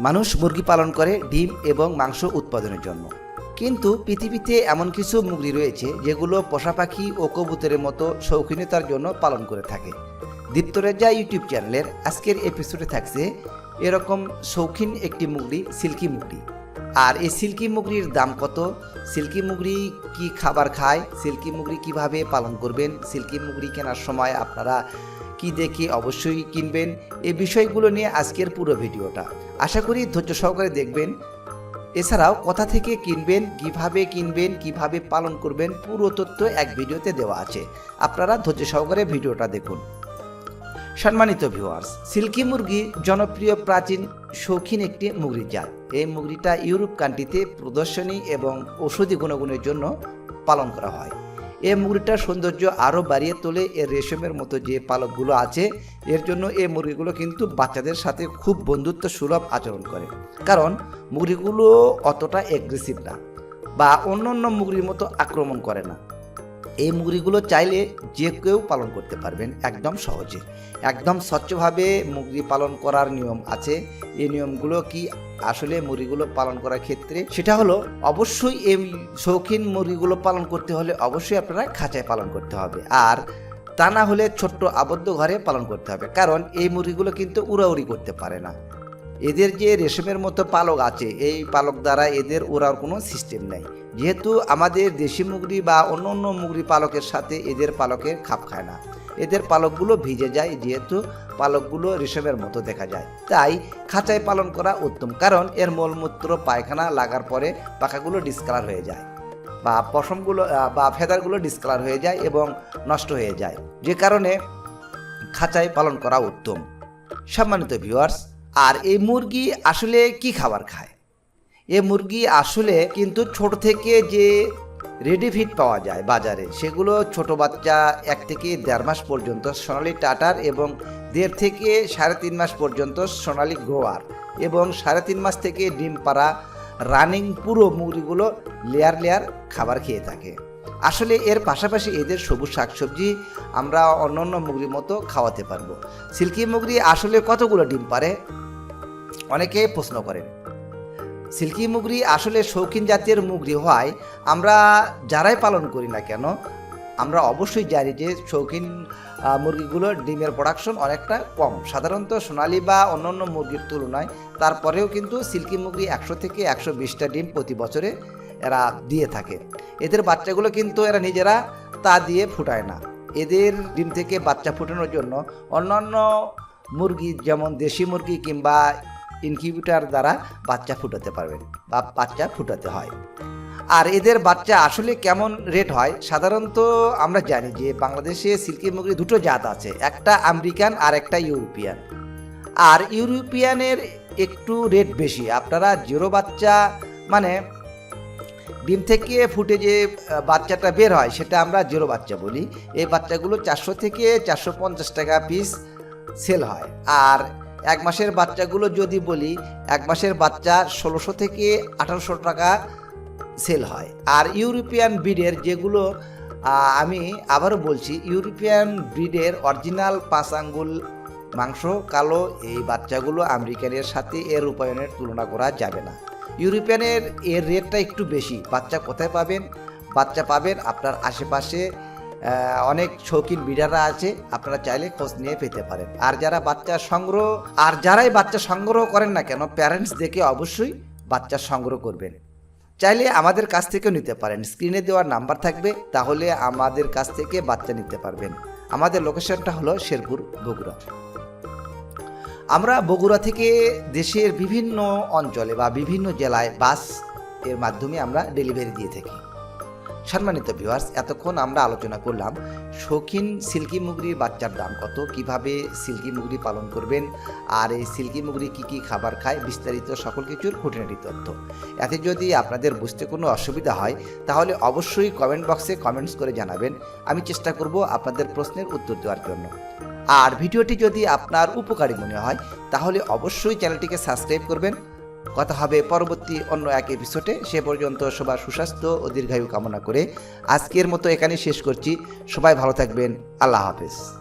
মানুষ মুরগি পালন করে ডিম এবং মাংস উৎপাদনের জন্য। কিন্তু পৃথিবীতে এমন কিছু মুরগি রয়েছে যেগুলো পোষা পাখি ও কবুতরের মতো শৌখিনতার জন্য পালন করে থাকে। দীপ্তরেজা ইউটিউব চ্যানেলের আজকের এপিসোডে থাকছে এরকম শৌখিন একটি মুগরি সিল্কি মুগরি আর এই সিল্কি মুগরির দাম কত? সিল্কি মুগরি কি খাবার খায়? সিল্কি মুগরি কীভাবে পালন করবেন? সিল্কি মুগরি কেনার সময় আপনারা কি দেখে অবশ্যই কিনবেন? এই বিষয়গুলো নিয়ে আজকের পুরো ভিডিওটা। আশা করি ধৈর্য সহকারে দেখবেন। এছাড়াও কোথা থেকে কিনবেন, কীভাবে কিনবেন, কীভাবে পালন করবেন, পুরো তথ্য এক ভিডিওতে দেওয়া আছে। আপনারা ধৈর্য সহকারে ভিডিওটা দেখুন। সম্মানিত ভিউয়ার্স, সিল্কি মুরগি জনপ্রিয় প্রাচীন শৌখিন একটি মুগরির জাত। এই মুগরিটা ইউরোপ কান্ট্রিতে প্রদর্শনী এবং ঔষধি গুণগুণের জন্য পালন করা হয়। এই মুরগিটার সৌন্দর্য আরও বাড়িয়ে তোলে এর রেশমের মতো যে পালকগুলো আছে, এর জন্য এই মুরগিগুলো কিন্তু বাচ্চাদের সাথে খুব বন্ধুত্ব সুলভ আচরণ করে। কারণ মুরগিগুলো অতটা এগ্রেসিভ না বা অন্য অন্য মুরগির মতো আক্রমণ করে না। এই মুরগিগুলো চাইলে যে কেউ পালন করতে পারবেন একদম সহজে। একদম স্বচ্ছভাবে মুরগি পালন করার নিয়ম আছে। এই নিয়মগুলো কি আসলে মুরগিগুলো পালন করার ক্ষেত্রে? সেটা হলো অবশ্যই এই শৌখিন মুরগিগুলো পালন করতে হলে অবশ্যই আপনারা খাঁচায় পালন করতে হবে। আর তা না হলে ছোট্ট আবদ্ধ ঘরে পালন করতে হবে। কারণ এই মুরগিগুলো কিন্তু উড়াউড়ি করতে পারে না। এদের যে রেশমের মতো পালক আছে, এই পালক দ্বারা এদের ওড়ার কোনো সিস্টেম নেই। যেহেতু আমাদের দেশি মুগরি বা অন্য অন্য মুগরি পালকের সাথে এদের পালকের খাপ খায় না। এদের পালকগুলো ভিজে যায়, যেহেতু পালকগুলো রেশমের মতো দেখা যায়। তাই খাঁচায় পালন করা উত্তম, কারণ এর মলমূত্র, পায়খানা লাগার পরে পাখাগুলো ডিসকালার হয়ে যায় বা পশমগুলো বা ফেদারগুলো ডিসকালার হয়ে যায় এবং নষ্ট হয়ে যায়। যে কারণে খাঁচায় পালন করা উত্তম। সম্মানিত ভিউয়ার্স আর এই মুরগি আসলে কি খাবার খায়? এ মুরগি আসলে কিন্তু ছোট থেকে যে রেডি ফিড পাওয়া যায় বাজারে, সেগুলো ছোট বাচ্চা এক থেকে দেড় মাস পর্যন্ত সোনালি টাটার এবং দেড় থেকে সাড়ে তিন মাস পর্যন্ত সোনালি গ্রোয়ার এবং সাড়ে তিন মাস থেকে ডিম পাড়া রানিং পুরো মুরগিগুলো লেয়ার লেয়ার খাবার খেয়ে থাকে। আসলে এর পাশাপাশি এদের সবুজ শাকসবজি আমরা অন্য অন্য মুগরির মতো খাওয়াতে পারব। সিল্কি মুগরি আসলে কতগুলো ডিম পারে অনেকে প্রশ্ন করেন, সিল্কি মুগরি আসলে শৌখিন জাতের মুগরি হওয়ায় আমরা যারাই পালন করি না কেন, আমরা অবশ্যই জানি যে শৌখিন মুরগিগুলোর ডিমের প্রোডাকশন অনেকটা কম। সাধারণত সোনালি বা অন্যান্য মুরগির তুলনায় তারপরেও কিন্তু সিল্কি মুরগি একশো থেকে একশো বিশটা ডিম প্রতি বছরে এরা দিয়ে থাকে। এদের বাচ্চাগুলো কিন্তু এরা নিজেরা তা দিয়ে ফুটায় না। এদের ডিম থেকে বাচ্চা ফোটানোর জন্য অন্যান্য মুরগি যেমন দেশি মুরগি কিংবা ইনকিউবেটার দ্বারা বাচ্চা ফুটাতে পারবেন বা বাচ্চা ফুটাতে হয়। আর এদের বাচ্চা আসলে কেমন রেট হয়? সাধারণত আমরা জানি যে বাংলাদেশে সিল্কি মুরগি দুটো জাত আছে, একটা আমেরিকান আর একটা ইউরোপিয়ান। আর ইউরোপিয়ানের একটু রেট বেশি। আপনারা জিরো বাচ্চা মানে ডিম থেকে ফুটে যে বাচ্চাটা বের হয়, সেটা আমরা জিরো বাচ্চা বলি। এই বাচ্চাগুলো চারশো থেকে চারশো পঞ্চাশ টাকা পিস সেল হয়। আর এক মাসের বাচ্চাগুলো যদি বলি, এক মাসের বাচ্চা ষোলোশো থেকে আঠারোশো টাকা সেল হয়। আর ইউরোপিয়ান ব্রিডের যেগুলো আমি আবারও বলছি, ইউরোপিয়ান ব্রিডের অরিজিনাল পাঁচ আঙ্গুল মাংস, কালো, এই বাচ্চাগুলো আমেরিকানের সাথে এর রূপায়ণের তুলনা করা যাবে না। ইউরোপিয়ানের এর রেটটা একটু বেশি। বাচ্চা কোথায় পাবেন? বাচ্চা পাবেন আপনার আশেপাশে অনেক শৌখিন বিডাররা আছে, আপনারা চাইলে খোঁজ নিয়ে পেতে পারেন। আর যারা বাচ্চা সংগ্রহ, আর যারাই বাচ্চা সংগ্রহ করেন না কেন প্যারেন্টস দেখে অবশ্যই বাচ্চা সংগ্রহ করবেন। চাইলে আমাদের কাছ থেকেও নিতে পারেন। স্ক্রিনে দেওয়ার নাম্বার থাকবে, তাহলে আমাদের কাছ থেকে বাচ্চা নিতে পারবেন। আমাদের লোকেশনটা হলো শেরপুর, বগুড়া। আমরা বগুড়া থেকে দেশের বিভিন্ন অঞ্চলে বা বিভিন্ন জেলায় বাসের মাধ্যমে আমরা ডেলিভারি দিয়ে থাকি। সম্মানিত ভিউয়ার্স এতক্ষণ আমরা আলোচনা করলাম শৌখিন সিল্কি মুগরির বাচ্চার দাম কত, কীভাবে সিল্কি মুগরি পালন করবেন, আর এই সিল্কি মুগরি কী কী খাবার খায়, বিস্তারিত সকল কিছুর খুঁটিনাটি তথ্য। এতে যদি আপনাদের বুঝতে কোনো অসুবিধা হয়, তাহলে অবশ্যই কমেন্ট বক্সে কমেন্টস করে জানাবেন। আমি চেষ্টা করব আপনাদের প্রশ্নের উত্তর দেওয়ার জন্য। আর ভিডিওটি যদি আপনার উপকারী মনে হয়, তাহলে অবশ্যই চ্যানেলটিকে সাবস্ক্রাইব করবেন কথা হবে পরবর্তী অন্য এক এপিসোডে সে পর্যন্ত সবার সুস্বাস্থ্য ও দীর্ঘায়ু কামনা করে আজকের মতো এখানে শেষ করছি। সবাই ভালো থাকবেন। আল্লাহ হাফেজ।